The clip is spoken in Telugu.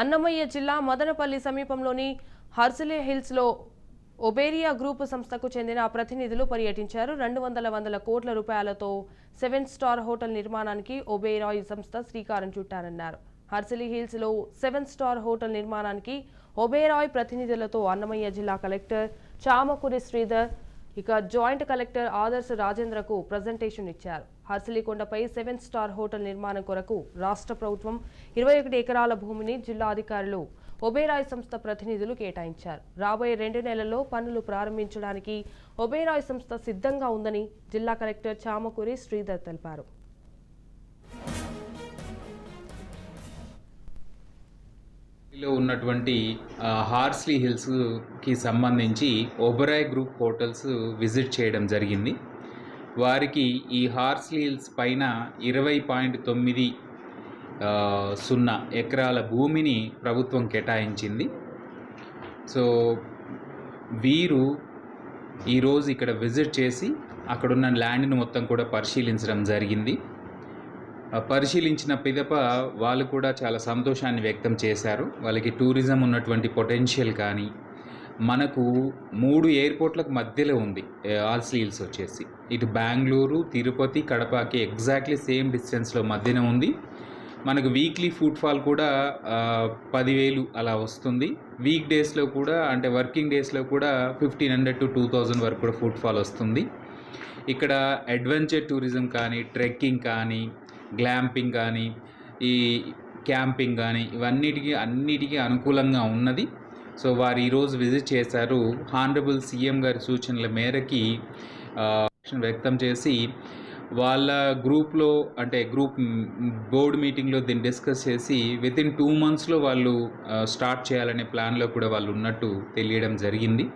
అన్నమయ్య జిల్లా మదనపల్లి సమీపంలోని హర్సిలే హిల్స్లో ఒబేరియా గ్రూప్ సంస్థకు చెందిన ప్రతినిధులు పర్యటించారు. రెండు వందల వందల కోట్ల రూపాయలతో సెవెన్ స్టార్ హోటల్ నిర్మాణానికి ఒబేరాయ్ సంస్థ శ్రీకారం చుట్టారన్నారు. హర్సిలీ హిల్స్లో సెవెన్ స్టార్ హోటల్ నిర్మాణానికి ఒబేరాయ్ ప్రతినిధులతో అన్నమయ్య జిల్లా కలెక్టర్ చామకూరి శ్రీధర్ ఇక జాయింట్ కలెక్టర్ ఆదర్శ రాజేంద్రకు ప్రజెంటేషన్ ఇచ్చారు. హర్సిలికొండపై సెవెన్ స్టార్ హోటల్ నిర్మాణం కొరకు రాష్ట్ర ప్రభుత్వం ఇరవై ఒకటి ఎకరాల భూమిని జిల్లా అధికారులు ఒబేరాయ్ సంస్థ ప్రతినిధులు కేటాయించారు. రాబోయే రెండు నెలల్లో పనులు ప్రారంభించడానికి ఒబేరాయ్ సంస్థ సిద్ధంగా ఉందని జిల్లా కలెక్టర్ చామకూరి శ్రీధర్ తెలిపారు. లో ఉన్నటువంటి హార్స్లీ హిల్స్కి సంబంధించి ఒబరాయ్ గ్రూప్ హోటల్స్ విజిట్ చేయడం జరిగింది. వారికి ఈ హార్స్లీ హిల్స్ పైన ఇరవై పాయింట్ తొమ్మిది సున్నా ఎకరాల భూమిని ప్రభుత్వం కేటాయించింది. సో వీరు ఈరోజు ఇక్కడ విజిట్ చేసి అక్కడున్న ల్యాండ్ను మొత్తం కూడా పరిశీలించడం జరిగింది. పరిశీలించిన పిదప వాళ్ళు కూడా చాలా సంతోషాన్ని వ్యక్తం చేశారు. వాళ్ళకి టూరిజం ఉన్నటువంటి పొటెన్షియల్ కానీ మనకు మూడు ఎయిర్పోర్ట్లకు మధ్యలో ఉంది ఆల్సీ హిల్స్ వచ్చేసి. ఇటు బెంగళూరు తిరుపతి కడపకి ఎగ్జాక్ట్లీ సేమ్ డిస్టెన్స్లో మధ్యన ఉంది. మనకు వీక్లీ ఫుట్ఫాల్ కూడా పదివేలు అలా వస్తుంది. వీక్ డేస్లో కూడా అంటే వర్కింగ్ డేస్లో కూడా fifteen hundred to two thousand వరకు కూడా ఫుట్ఫాల్ వస్తుంది. ఇక్కడ అడ్వెంచర్ టూరిజం కానీ ట్రెక్కింగ్ కానీ గ్లాంపింగ్ కానీ ఈ క్యాంపింగ్ కానీ ఇవన్నిటికీ అన్నిటికీ అనుకూలంగా ఉన్నది. సో వారు ఈరోజు విజిట్ చేశారు. హానరబుల్ సీఎం గారి సూచనల మేరకి వ్యక్తం చేసి వాళ్ళ గ్రూప్లో అంటే గ్రూప్ బోర్డు మీటింగ్లో దీన్ని డిస్కస్ చేసి విత్ ఇన్ టూ మంత్స్లో వాళ్ళు స్టార్ట్ చేయాలనే ప్లాన్లో కూడా వాళ్ళు ఉన్నట్టు తెలియడం జరిగింది.